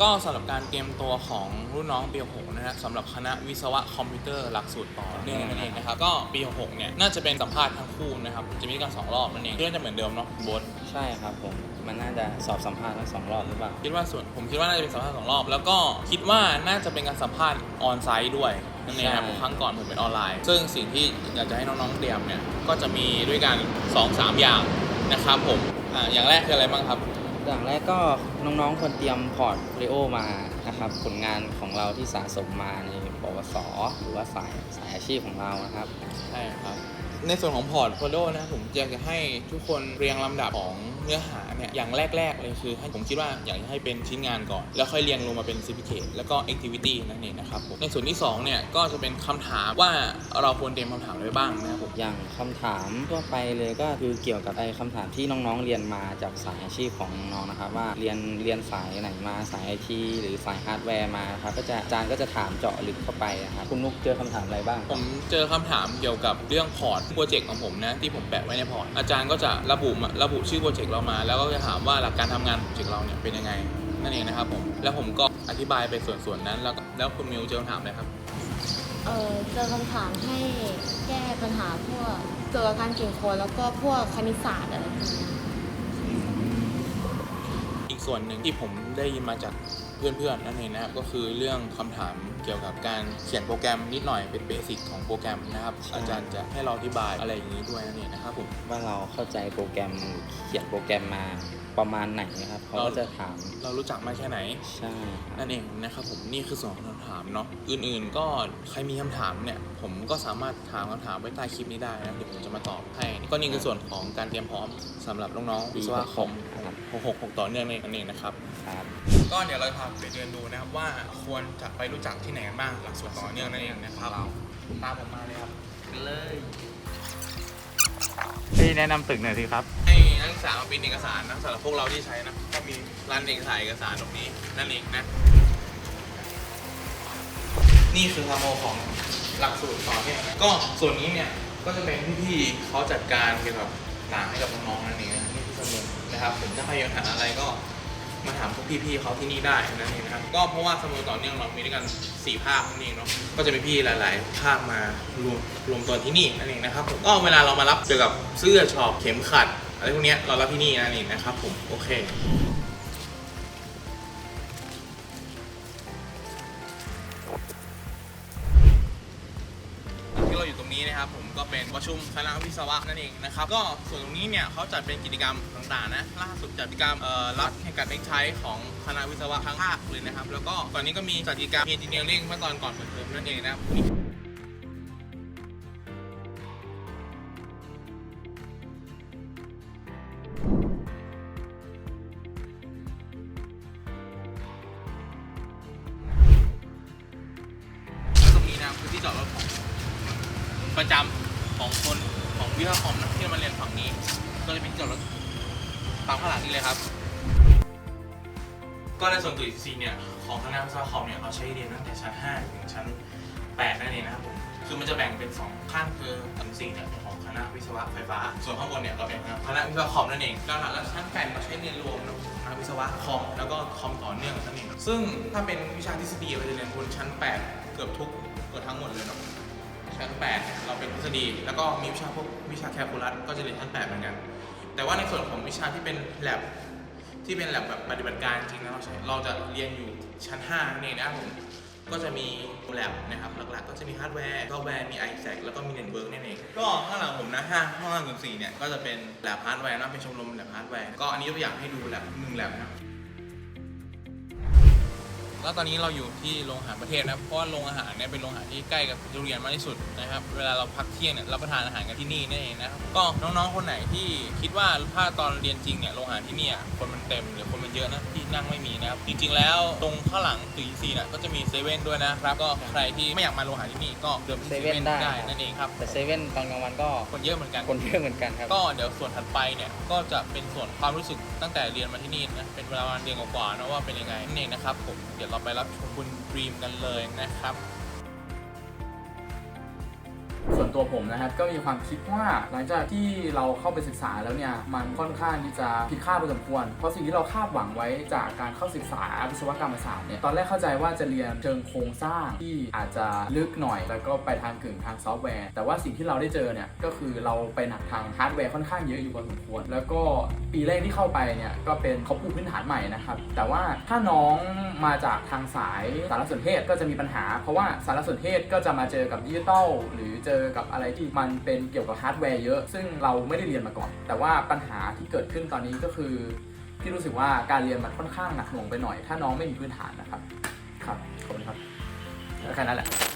ก็สำหรับการเตรียมตัวของรุ่นน้องปี6นะฮะสำหรับคณะวิศวะคอมพิวเตอร์หลักสูตรต่อเนื่องนั่นเองนะครับก็ปี6เนี่ยน่าจะเป็นสัมภาษณ์ทั้งคู่นะครับจะมีการสองรอบนั่นเองเรื่องจะเหมือนเดิมเนาะโบทใช่ครับผมมันน่าจะสอบสัมภาษณ์ทั้งสองรอบหรือเปล่าคิดว่าส่วนผมคิดว่าน่าจะเป็นสัมภาษณ์สองรอบ แล้วก็คิดว่าน่าจะเป็นการสัมภาษณ์ออนไซต์ด้วยนั่นเองครับใช่ครั้งก่อนผมเป็นออนไลน์ ซึ่งสิ่งที่อยากจะให้น้องๆเตรียมเนี่ยก็จะมีด้วยกัน2อสามอย่างนะครับผมอ่าอย่างแรกคืออะไรบ้างครับ อย่างแรกก็น้องๆควรเตรียมพอร์ตเรโอมานะครับผลงานของเราที่สะสมมาในปวส หรือว่าสายสายอาชีพของเรานะครับใช่ครับ ในส่วนของพอร์ตโฟลิโอนะครับผมอยากจะให้ทุกคนเรียงลำดับของเนื้อหา เนี่ยอย่างแรก ๆ เลยคือให้ผมคิดว่าอยากจะให้เป็นชิ้นงานก่อน แล้วค่อยเรียงลงมาเป็น certificate แล้วก็ activity นั่นเองนะครับผมในส่วนที่สองเนี่ยก็จะเป็นคำถามว่าเราควรเตรียมคำถามอะไรไว้บ้างนะครับผมอย่างคำถามทั่วไปเลยก็คือเกี่ยวกับไอ้คำถามที่น้องๆเรียนมาจากสายอาชีพของน้องๆนะครับว่าเรียนเรียนสายไหนมาสายไอทีหรือสายฮาร์ดแวร์มาครับก็จะอาจารย์ก็จะถามเจาะลึกเข้าไปนะครับคุณนุกเจอคำถามอะไรบ้าง ผมเจอคำถามเกี่ยวกับเรื่องพอร์ตโปรเจกต์ของผมนะที่ผมแปะไว้ในพอร์ตอาจารย์ก็จะระบุมาระบุชื่อโปรเจกต์เรามาแล้วก็จะถามว่าหลักการทำงานของโปรเจกต์เราเนี่ยเป็นยังไงนั่นเองนะครับผมแล้วผมก็อธิบายไปส่วนๆนั้นแล้วก็แล้วคุณมิวเจอคำถามอะไรครับเออเจอคำถามให้แก้ปัญหาพวกเกี่ยวกับการเขียนโค้ดแล้วก็พวกคณิตศาสตร์อะไรพวกเนี้ยอีกส่วนหนึ่งที่ผมได้ยินมาจาก เพื่อนๆนั่นเองนะครับก็คือเรื่องคำถามเกี่ยวกับการเขียนโปรแกรมนิดหน่อยเป็นเบสิกของโปรแกรมนะครับใช่อาจารย์จะให้เราอธิบายอะไรอย่างนี้ด้วยนั่นเองนะครับผมว่าเราเข้าใจโปรแกรมเขียนโปรแกรมมาประมาณไหนนะครับเขาก็จะถามเรารู้จักมากแค่ไหนใช่ครับนั่นเองนะครับผมนี่คือส่วนของคำถามเนาะอื่นๆ ก็ใครมีคำถามเนี่ยผมก็สามารถถามคำถามไว้ใต้คลิปนี้ได้นะเดี๋ยวผมจะมาตอบให้ก็นี่คือส่วนของการเตรียมพร้อมสำหรับน้องๆวิศวะคอม66ต่อเนื่องนั่นเองนะครับครับ ก็เดี๋ยวเราจะพาไปเดินดูนะครับว่าควรจะไปรู้จักที่ไหนกันบ้างหลักสูตรต่อเนื่องนั่นเองนะครับตามผมมาเลยครับเลยพี่แนะนำตึกหน่อยสิครับ ให้นักศึกษามาเป็นเอกสารนะสำหรับพวกเราที่ใช้นะก็มีร้านเอกสารเอกสารตรงนี้นั่นเองนะ นี่คือทาโมของหลักสูตรต่อเนี่ยนะก็ส่วนนี้เนี่ยก็จะเป็นพี่ๆเขาจัดการเกี่ยวกับต่างให้กับน้องๆนั่นเองนะนี่คือสมุดนะครับผมถ้าใครอยากถามอะไรก็มาถาม พี่ๆเขาที่นี่ได้นั่นเองนะครับก็เพราะว่าสโมสรเนี่ยเรามีด้วยกันสี่ภาคนั่นเองเนาะก็จะมีพี่หลาย ๆ ภาคมารวมรวมตัวที่นี่นั่นเองนะครับผมก็เวลาเรามารับเกี่ยวกับเสื้อช็อปเข็มขัดอะไรพวกนี้เรารับที่นี่นั่นเองนะครับผมโอเค นี้นะครับผมก็เป็นประชุมคณะวิศวะนั่นเองนะครับก็ส่วนตรงนี้เนี่ยเขาจัดเป็นกิจกรรมต่างๆนะล่าสุดจัดกิจกรรมรับแข่งขันเล็กใช้ของคณะวิศวะทั้งภาคเลยนะครับ แล้วก็ตอนนี้ก็มีจัดกิจกรรมเอนจิเนียริ่งเมื่อตอนก่อนเปิดเทอมนั่นเองนะครับตรงนี้นะคือที่จอดรถของ ประจำของคนของวิทยาคอมนะที่มาเรียนฝั่งนี้ ก็จะเป็นที่จอดรถตามข้างหลังนี้เลยครับ ก็ในส่วนตัว ECC เนี่ยของคณะวิศวะคอมเนี่ยเขาใช้เรียนตั้งแต่ชั้น 5 ถึงชั้น 8 นั่นเองนะครับผมคือมันจะแบ่งเป็น 2 ขั้นคือชั้น4เนี่ยของคณะวิศวะไฟฟ้า ส่วนข้างบนเนี่ยก็เป็นคณะวิศวะคอมนั่นเองแล้วหลังแล้วชั้น8เราใช้เรียนรวมนะคณะวิศวะคอมแล้วก็คอมต่อเนื่องนั่นเองซึ่งถ้าเป็นวิชาทฤษฎีเราจะเรียนบนชั้น 8 เกือบทุกเกือบทั้งหมดเลยเนาะ ชั้น 8 เราเป็นทฤษฎี แล้วก็มีวิชาพวกวิชาแคลคูลัสก็จะเรียนชั้น 8 เหมือนกัน แต่ว่าในส่วนของวิชาที่เป็น lab ที่เป็น lab แบบปฏิบัติการจริงนะเราใช้เราจะเรียนอยู่ชั้น5นั่นเองนะครับผมก็จะมี lab นะครับหลักๆ ก็จะมีฮาร์ดแวร์ซอฟต์แวร์มี ISAC แล้วก็มี network นั่นเองก็ข้างหลังผมนะห้าห้องล่างส่วนสี่เนี่ยก็จะเป็น lab ฮาร์ดแวร์นะเป็นชมรม lab ฮาร์ดแวร์ก็อันนี้ตัวอย่างให้ดู lab หนึ่ง lab นะ แล้วตอนนี้เราอยู่ที่โรงอาหารประเทศนะครับเพราะว่าโรงอาหารเนี่ยเป็นโรงอาหารที่ใกล้กับโรงเรียนมากที่สุดนะครับ เวลาเราพักเที่ยงเนี่ยรับประทานอาหารกันที่นี่นั่นเองนะครับก็น้องๆคนไหนที่คิดว่าถ้าตอนเรียนจริงเนี่ยโรงอาหารที่เนี่ยคนมันเต็มหรือคนมันเยอะนะที่นั่งไม่มีนะครับจริงๆแล้วตรงข้างหลังตึกซีเนี่ยก็จะมีเซเว่นด้วยนะครับก็ใครที่ไม่อยากมาโรงอาหารที่นี่ก็เดินไปที่เซเว่นเซเว่นได้ได้นั่นเองครับแต่เซเว่นตอนกลางวันก็คนเยอะเหมือนกันคนเยอะเหมือนกันครับก็เดี๋ยวส่วนถัดไปเนี่ยก็จะเป็นส่วนความรู้สึกตั้งแต่เรียนมาที่นี่นะเป็นเวลาประมาณเดือนกว่าๆนะว่าเป็นยังไงนั่นเองนะครับผมเดี๋ยวเราไปรับชมคุณดรีมกันเลยนะครับ ส่วนตัวผมนะครับก็มีความคิดว่าหลังจากที่เราเข้าไปศึกษาแล้วเนี่ยมันค่อนข้างที่จะผิดคาดพอสมควร เพราะสิ่งที่เราคาดหวังไว้จากการเข้าศึกษาวิศวกรรมศาสตร์เนี่ยตอนแรกเข้าใจว่าจะเรียนเชิงโครงสร้างที่อาจจะลึกหน่อย แล้วก็ไปทางกึ่งทางซอฟต์แวร์ แต่ว่าสิ่งที่เราได้เจอเนี่ยก็คือเราไปหนักทางฮาร์ดแวร์ค่อนข้างเยอะอยู่พอสมควร แล้วก็ปีแรกที่เข้าไปเนี่ยก็เป็นเขาปูพื้นฐานใหม่นะครับแต่ว่าถ้าน้องมาจากทางสายสารสนเทศก็จะมีปัญหา เพราะว่าสารสนเทศก็จะมาเจอกับดิจิตอลหรือเจอกับอะไรที่มันเป็นเกี่ยวกับฮาร์ดแวร์เยอะ ซึ่งเราไม่ได้เรียนมาก่อน แต่ว่าปัญหาที่เกิดขึ้นตอนนี้ก็คือพี่รู้สึกว่าการเรียนมันค่อนข้างหนักหน่วงไปหน่อย ถ้าน้องไม่มีพื้นฐานนะครับ ครับ ขอบคุณครับแค่นั้นแหละ